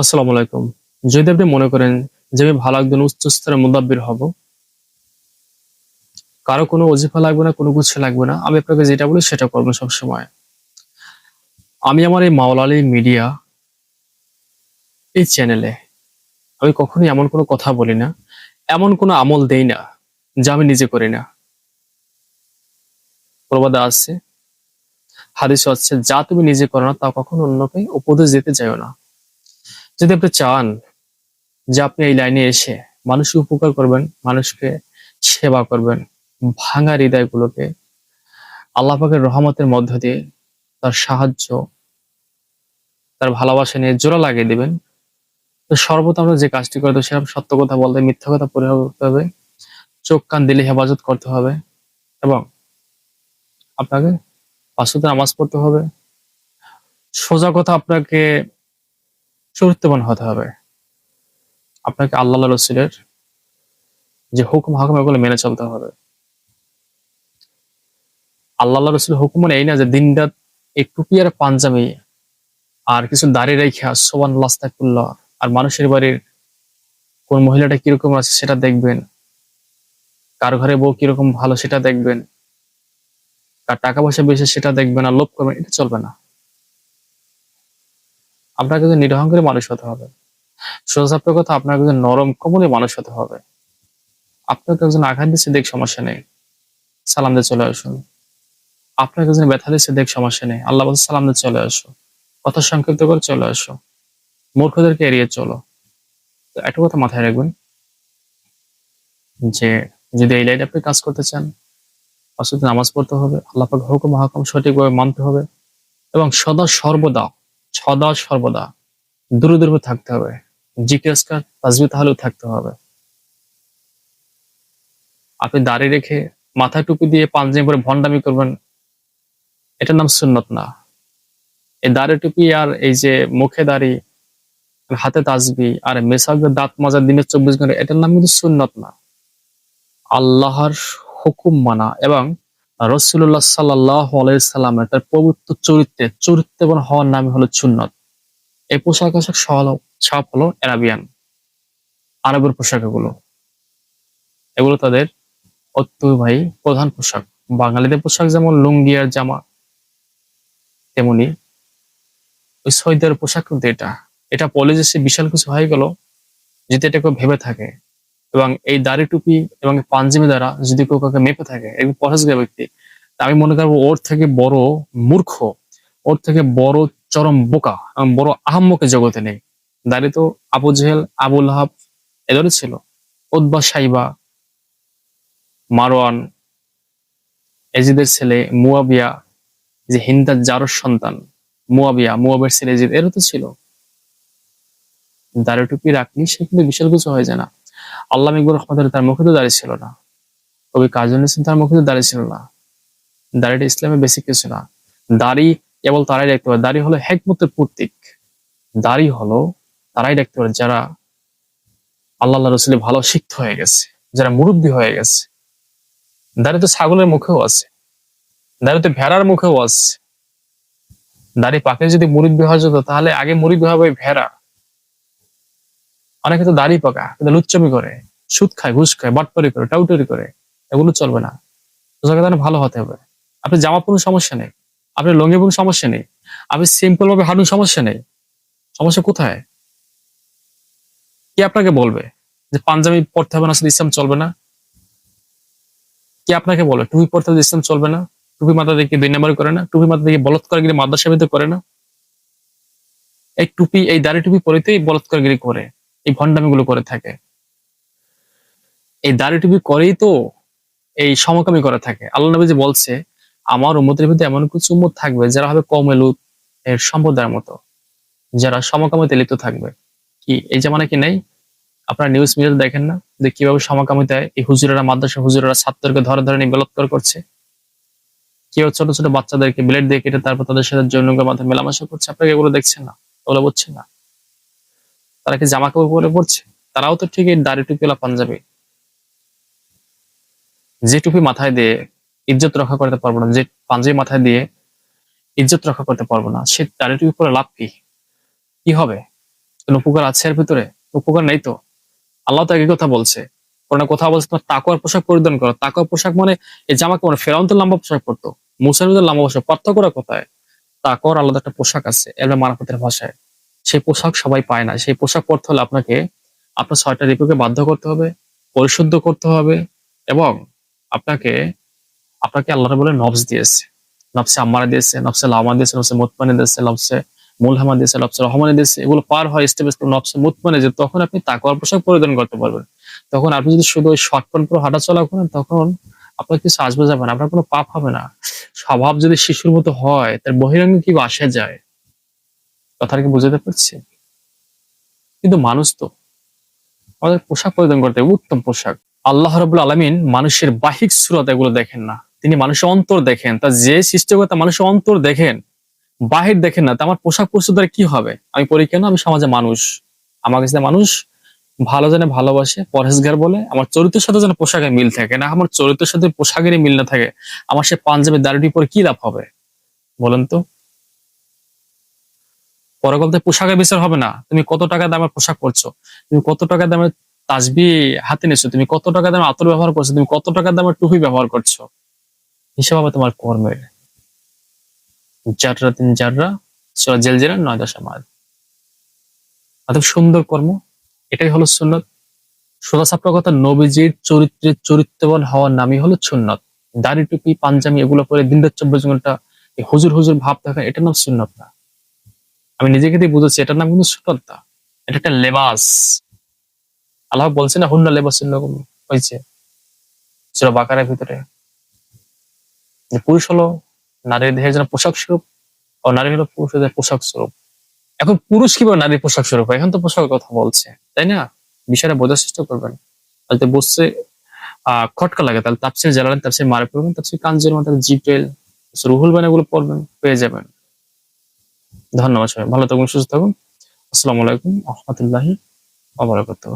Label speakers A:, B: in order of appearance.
A: আসসালামু আলাইকুম। যদি আপনি মনে করেন যে আমি ভালো একজন উচ্চ স্তরের মুদাব্বির হব, কারও কোনো অজিফা লাগবে না, কোনো কিছু লাগবে না, আমি আপনাকে যেটা বলি সেটা করব সবসময়। আমি আমার এই মাওলালি মিডিয়া, এই চ্যানেলে আমি কখনোই এমন কোনো কথা বলি না, এমন কোনো আমল দেই না যা আমি নিজে করি না। প্রবাদে আছে, হাদিস আছে, যা তুমি নিজে করো না তা কখনো অন্যকে উপদেশ দিতে যাও না। যদি আপনি চান যে আপনি এই লাইনে এসে মানুষকে উপকার করবেন, মানুষকে সেবা করবেন, ভাঙা হৃদয়গুলোকে আল্লাহ পাকের রহমতের মধ্য দিয়ে তার সাহায্য, তার ভালোবাসা নিয়ে জোড়া লাগিয়ে দিবেন, তো সর্বপ্রথম আমরা যে কাজটি করতে সেরকম সত্য কথা বলতে, মিথ্যা কথা পরিহার করতে হবে, চোখ কান দিলে হেফাজত করতে হবে এবং আপনাকে পাঁচশোতে নামাজ পড়তে হবে। সোজা কথা আপনাকে চরিত্রবান হতে হবে। আপনাকে আল্লাহ রসুলের যে হুকুম, হাকুম, এগুলো মেনে চলতে হবে। আল্লাহ রসুলের হুকুম মানে এই না যে দিন রাত এই টুপি আর পাঞ্জাবি আর কিছু দাড়ি রেখে সোবান লাস্তাকুল্লাহ। আর মানুষের বাড়ির কোন মহিলাটা কীরকম আছে সেটা দেখবেন। কার ঘরে বউ কীরকম ভালো সেটা দেখবেন। কার টাকা পয়সা বেশি সেটা দেখবেন আর লোভ করবেন, এটা চলবে না। আপনাকে একজন নিরহংকারী মানুষ হতে হবে। সোজাসাপের কথা আপনাকে একজন নরম কোমলে মানুষ হতে হবে। আপনাকে একজন আঘাত দিচ্ছে দেখ সমস্যা নেই। সালাম দিয়ে চলে আসুন। আপনাকে একজন ব্যথা দিচ্ছে দেখ সমস্যা নেই। আল্লাহ সালাম দিয়ে চলে আসো। কথা সংক্ষিপ্ত করে চলে আসো। মূর্খদেরকে এড়িয়ে চলো। তো একটা কথা মাথায় রাখবেন যে, যদি এই লাইনে আপনি কাজ করতে চান, অসুস্থ নামাজ পড়তে হবে, আল্লাহ হুকুম হাকম সঠিকভাবে মানতে হবে এবং সদা সর্বদা সদা সর্বদা। দূরে দূরে থাকতে হবে। জিজ্ঞাসকার তাজবি তাহলেও থাকতে হবে। আপনি দাড়ি রেখে মাথায় টুপি দিয়ে পাঞ্জাবি পরে ভণ্ডামি করবেন, এটার নাম সুন্নত না। এই দাড়ি টুপি আর এই যে মুখে দাড়ি হাতে তাজবি, আর মেসাকের দাঁত মাজার দিনে চব্বিশ ঘণ্টা, এটার নাম কিন্তু সুন্নত না। আল্লাহর হুকুম মানা এবং রসুল্লাহ সাল্লাহ আলাইসাল্লামের তার পবিত্র চরিত্রে চরিত্রবান হওয়ার নামই হলো সুন্নত। এই পোশাক আশাক সব হলো অ্যারাবিয়ান আরবের পোশাক এগুলো। এগুলো তাদের ঐতিহ্যবাহী প্রধান পোশাক। বাঙালিদের পোশাক যেমন লুঙ্গি আর জামা, তেমনি ওই সৈদের পোশাক কিন্তু এটা। এটা পলে যে বিশাল কিছু হয়ে গেল, যদি এটা কেউ ভেবে থাকে। এবং এই দাড়ি টুপি এবং এই পাঞ্জাবি দ্বারা যদি কেউ কাউকে মেপে থাকে, একজন পরেশগার ব্যক্তি আমি মনে করব ওর থেকে বড় মূর্খ, ওর থেকে বড় চরম বোকা এবং বড় আহাম্মকে জগতে নেই। দাড়ি তো আবু জেহেল আবুল হাব এদেরও ছিল। উদ্বা সাইবা, মারওয়ান, এজিদের ছেলে, মুয়াবিয়া, যে হিন্দার জারোর সন্তান, মুয়াবিয়া, মুয়াবের ছেলে এজিদ, এরও তো ছিল। দাড়ি টুপি রাখলি সে কিন্তু বিশাল কিছু হয়ে যায় না। আল্লাহ মিকবুর রহমতুল্লাহ তার মুখে তো দাঁড়িয়ে ছিল না। কবি কাজল ইসলাম তার মুখে তো দাঁড়িয়ে ছিল না। দাড়িটা ইসলামের বেশি কিছু না। দাড়ি কেবল তারাই দেখতে পারে। দাড়ি হলো হেকমতের প্রতীক। দাড়ি হলো তারাই দেখতে পারে যারা আল্লাহ রসুলের ভালো শিক্ষিত হয়ে গেছে, যারা মুরব্বী হয়ে গেছে। দাড়ি তো ছাগলের মুখেও আছে। দাড়ি তো ভেড়ার মুখেও আছে। দাড়ি পাকে যদি মুরব্বী হওয়া যেত তাহলে আগে মুরব্বী হবে ভেড়া। অনেকে তো দাড়ি পাকা লুচ্চমি করে, সুদ খায়, ঘুষ খায় বাটপারি করে, টাউটারি করে, এগুলো চলবে না। সোজা ভালো হতে হবে। আপনি জামা পরুন সমস্যা নেই, আপনি লঙ্গি পরুন সমস্যা নেই, আপনি সিম্পল ভাবে হাঁটুন সমস্যা নেই। সমস্যা কোথায়? কে আপনাকে বলবে যে পাঞ্জাবি পড়তে হবে না ইসলাম চলবে না? কে আপনাকে বলবে? টুপি পড়তে হবে, ইসলাম চলবে না? টুপি মাথা দেখে দুই নাম্বারি করে না? টুপি মাথা দেখে বলৎকারগিরি মাদ্রাসাবিতে করে না? এই টুপি, এই দাড়ি টুপি পরেতেই বলৎকারগিরি করে। এই ভণ্ডামি গুলো করে থাকে। এই দাড়ি টুপি করেই তো এই সমকামী করে থাকে। আল্লাহ নবী যে বলছে, আমার উম্মতের ভিতরে এমন কিছু উম্মত থাকবে যারা হবে কমেলুত এর সম্প্রদায়ের মতো, যারা সমকামিতে লিপ্ত থাকবে। কি, এই জামানা কি নেই? আপনারা নিউজ মিডিয়াতে দেখেন না যে কীভাবে সমকামিতায় এই হুজুরেরা মাদ্রাসা হুজুরেরা ছাত্রকে ধরে ধরে নিয়ে বলৎকার করছে? কেউ ছোট ছোট বাচ্চাদেরকে ব্লেড দিয়ে কেটে তারপর তাদের সাথে যৌনকের মাধ্যমে মেলামেশা করছে? আপনাকে এগুলো দেখছেন না? ওগুলো বুঝছেন না? তারা কি জামা কাপড় পরে পড়ছে? তারাও তো ঠিক এই দাড়ি টুপিওয়ালা পাঞ্জাবি। যে টুপি মাথায় দিয়ে ইজ্জত রক্ষা করতে পারব না, যে পাঞ্জাবি মাথায় দিয়ে ইজ্জত রক্ষা করতে পারব না, সে দাড়ি টুপি পরে লাভ কি? কি হবে? কোনো উপকার আছে এর ভিতরে? উপকার নেই তো? আল্লাহ তো একই কথা বলছে। কোরআনে কথা বলছে, তোমার তাকওয়ার পোশাক পরিধান করো। তাকওয়ার পোশাক মানে এই জামা কাপড়, ফেরাউন তো লম্বা পোশাক পরতো। মুসার ভিতরে লম্বা পোশাক, পার্থক্যটা কোথায়? তাকওয়ার আলাদা একটা পোশাক আছে এবার মারাফতের ভাষায়। সেই পোশাক সবাই পায় না। সেই পোশাক পরতে হলে আপনাকে আপনার ছয়টা রিপুকে বাধ্য করতে হবে, পরিশুদ্ধ করতে হবে এবং আপনাকে আপনাকে আল্লাহ বলে নবস দিয়েছে। নবসে আম্মারা দিয়েছে নবসে লামা দিয়েছে নবসে মুতমানি দিয়েছে নবসে মুলহামা দিয়েছে নবসে রহমানি দিয়েছে। এগুলো পার হয় স্টেপ স্টেপ নবসে মুতমানি যে তখন আপনি তাকওয়ার পোশাক পরিধান করতে পারবেন। তখন আপনি যদি শুধু ওই শর্ট প্যান্ট পরে হাঁটা চলা করেন, তখন আপনার কিছু আসবে যাবে না, আপনার কোনো পাপ হবে না। স্বভাব যদি শিশুর মতো হয়, তার বহিরঙ্গে কি আসে যায়? কথাটা কি বুঝতে পারছি? কিন্তু মানুষ তো আমাদের পোশাক পরিধান করতে উত্তম পোশাক। আল্লাহ রবুল আলমিন মানুষের বাহিক সুরত এগুলো দেখেন না। তিনি মানুষের অন্তর দেখেন, তা যে সৃষ্টিকর্তা মানুষের অন্তর দেখেন, বাহির দেখেন না, তা আমার পোশাক পরিচ্ছদ কি হবে? আমি পড়ি কেন? আমি সমাজে মানুষ। আমার কাছে মানুষ ভালো জানে, ভালোবাসে, পরহেজগার বলে, আমার চরিত্রের সাথে যেন পোশাকের মিল থাকে, না আমার চরিত্রের সাথে পোশাকেরই মিল না থাকে, আমার সে পাঞ্জাবের দাড়িটি পরে কি লাভ হবে? বলেন তো। পরে বলতে পোশাকের বিচার হবে না। তুমি কত টাকা দামের পোশাক পরছো? তুমি কত টাকা দামের তাজবি হাতে নিছো তুমি কত টাকা দামের আতর ব্যবহার করছ? তুমি কত টাকা দামের টুপি ব্যবহার করছ? হিসাব হবে তোমার কর্মের। যাররা তিন যাররা সুরা জেল নয় দশা মাদ অর্থাৎ সুন্দর কর্ম। এটাই হলো সুন্নত। সোজা সাপটা কথা, নবীজির চরিত্রের চরিত্রবান হওয়ার নামই হলো সুন্নত। দাড়ি টুপি, পাঞ্জামি এগুলো পরে দিনদার চব্বিশ ঘণ্টা হুজুর হুজুর ভাব থাকা এটার নাম সুন্নত না। আমি নিজেকে দিয়ে বুঝেছি, এটার নাম কিন্তু না এটা একটা লেবাস। আল্লাহ বলছে না, হুন্না লেবাস হয়েছে। সুরা বাকারের ভিতরে। পুরুষ হলো নারীর দেহের জন্য পোশাক স্বরূপ, ও নারী হলো পুরুষদের পোশাক স্বরূপ। এখন পুরুষ কীভাবে নারীর পোশাক স্বরূপ এখন তো পোশাকের কথা বলছে, তাই না? বিষয়টা বোঝার চেষ্টা করবেন। হয়তো বুঝতে আহ খটকা লাগে। তাহলে তাপসির জ্বালালেন, তাপসির মারে পড়বেন, তাপসির কাঞ্জের মধ্যে জিপেল রুহুল বান এগুলো পড়বেন, পেয়ে যাবেন। ধন্যবাদ সবাই। ভালো থাকুন সুস্থ থাকুন। আসসালামু আলাইকুম রহমতুল্লাহি আবরাকাতুহ